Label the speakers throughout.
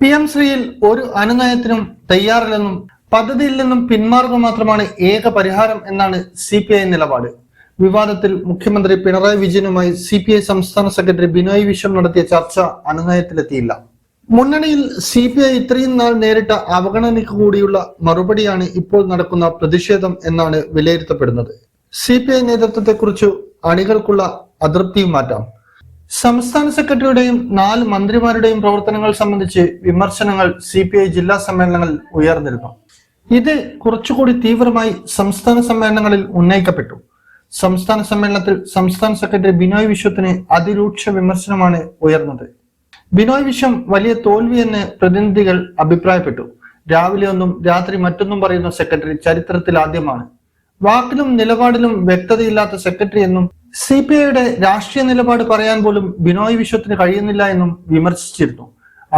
Speaker 1: P M ശ്രീയിൽ ഒരു അനുനയത്തിനും തയ്യാറില്ലെന്നും പദ്ധതിയിൽ നിന്നും പിന്മാറുക മാത്രമാണ് ഏക പരിഹാരം എന്നാണ് സി പി ഐ നിലപാട്. വിവാദത്തിൽ മുഖ്യമന്ത്രി പിണറായി വിജയനുമായി സി പി ഐ സംസ്ഥാന സെക്രട്ടറി ബിനോയ് വിശ്വം നടത്തിയ ചർച്ച അനുനയത്തിലെത്തിയില്ല. മുന്നണിയിൽ സി പി ഐ ഇത്രയും നാൾ നേരിട്ട അവഗണനയ്ക്ക് കൂടിയുള്ള മറുപടിയാണ് ഇപ്പോൾ നടക്കുന്ന പ്രതിഷേധം എന്നാണ് വിലയിരുത്തപ്പെടുന്നത്. സി പി ഐ നേതൃത്വത്തെക്കുറിച്ച് അണികൾക്കുള്ള അതൃപ്തിയും മാറ്റാം. സംസ്ഥാന സെക്രട്ടറിയുടെയും നാല് മന്ത്രിമാരുടെയും പ്രവർത്തനങ്ങൾ സംബന്ധിച്ച് വിമർശനങ്ങൾ സി പി ഐ ജില്ലാ സമ്മേളനങ്ങളിൽ ഉയർന്നിരുന്നു. ഇത് കുറച്ചുകൂടി തീവ്രമായി സംസ്ഥാന സമ്മേളനങ്ങളിൽ ഉന്നയിക്കപ്പെട്ടു. സംസ്ഥാന സമ്മേളനത്തിൽ സംസ്ഥാന സെക്രട്ടറി ബിനോയ് വിശ്വത്തിന് അതിരൂക്ഷ വിമർശനമാണ് ഉയർന്നത്. ബിനോയ് വിശ്വം വലിയ തോൽവി തോൽവിയെന്ന് പ്രതിനിധികൾ അഭിപ്രായപ്പെട്ടു. രാവിലെ ഒന്നും രാത്രി മറ്റൊന്നും പറയുന്ന സെക്രട്ടറി ചരിത്രത്തിൽ ആദ്യമാണ്. വാക്കിലും നിലപാടിലും വ്യക്തതയില്ലാത്ത സെക്രട്ടറി എന്നും സി പി ഐയുടെ രാഷ്ട്രീയ നിലപാട് പറയാൻ പോലും ബിനോയ് വിശ്വത്തിന് കഴിയുന്നില്ല എന്നും വിമർശിച്ചിരുന്നു.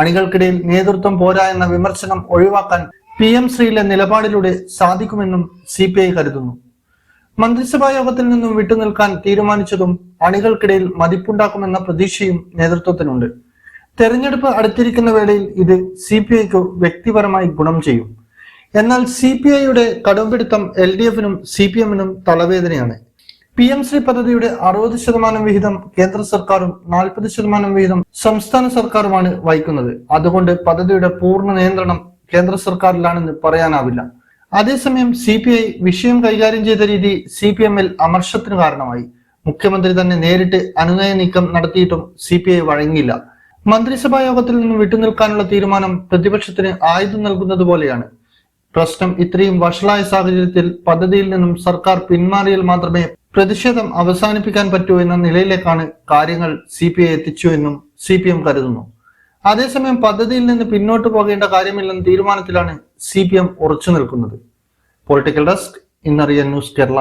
Speaker 1: അണികൾക്കിടയിൽ നേതൃത്വം പോരാ എന്ന വിമർശനം ഒഴിവാക്കാൻ പി എം ശ്രീയിലെ നിലപാടിലൂടെ സാധിക്കുമെന്നും സി പി ഐ കരുതുന്നു. മന്ത്രിസഭാ യോഗത്തിൽ നിന്നും വിട്ടുനിൽക്കാൻ തീരുമാനിച്ചതും അണികൾക്കിടയിൽ മതിപ്പുണ്ടാക്കുമെന്ന പ്രതീക്ഷയും നേതൃത്വത്തിനുണ്ട്. തെരഞ്ഞെടുപ്പ് അടുത്തിരിക്കുന്ന വേളയിൽ ഇത് സി പി ഐക്ക് വ്യക്തിപരമായി ഗുണം ചെയ്യും. എന്നാൽ സി പി ഐയുടെ കടുംപിടുത്തം എൽ ഡി എഫിനും സി പി എമ്മിനും തലവേദനയാണ്. പി എം ശ്രീ പദ്ധതിയുടെ അറുപത് ശതമാനം വിഹിതം കേന്ദ്ര സർക്കാരും നാൽപ്പത് ശതമാനം വിഹിതം സംസ്ഥാന സർക്കാരുമാണ് വഹിക്കുന്നത്. അതുകൊണ്ട് പദ്ധതിയുടെ പൂർണ നിയന്ത്രണം കേന്ദ്ര സർക്കാരിലാണെന്ന് പറയാനാവില്ല. അതേസമയം സി പി ഐ വിഷയം കൈകാര്യം ചെയ്ത രീതി സി പി എമ്മിൽ അമർഷത്തിന് കാരണമായി. മുഖ്യമന്ത്രി തന്നെ നേരിട്ട് അനുനയ നീക്കം നടത്തിയിട്ടും സി പി ഐ വഴങ്ങിയില്ല. മന്ത്രിസഭാ യോഗത്തിൽ നിന്ന് വിട്ടുനിൽക്കാനുള്ള തീരുമാനം പ്രതിപക്ഷത്തിന് ആയുധം നൽകുന്നത് പോലെയാണ്. പ്രശ്നം ഇത്രയും വഷളായ സാഹചര്യത്തിൽ പദ്ധതിയിൽ നിന്നും സർക്കാർ പിന്മാറിയാൽ മാത്രമേ പ്രതിഷേധം അവസാനിപ്പിക്കാൻ പറ്റൂ എന്ന നിലയിലേക്കാണ് കാര്യങ്ങൾ സി പി ഐ എത്തിച്ചു എന്നും സി പി എം കരുതുന്നു. അതേസമയം പദ്ധതിയിൽ നിന്ന് പിന്നോട്ട് പോകേണ്ട കാര്യമില്ലെന്ന തീരുമാനത്തിലാണ് സി പി എം ഉറച്ചു നിൽക്കുന്നത്. പൊളിറ്റിക്കൽ ഡെസ്ക് ഇന്നറിയ ന്യൂസ് കേരള.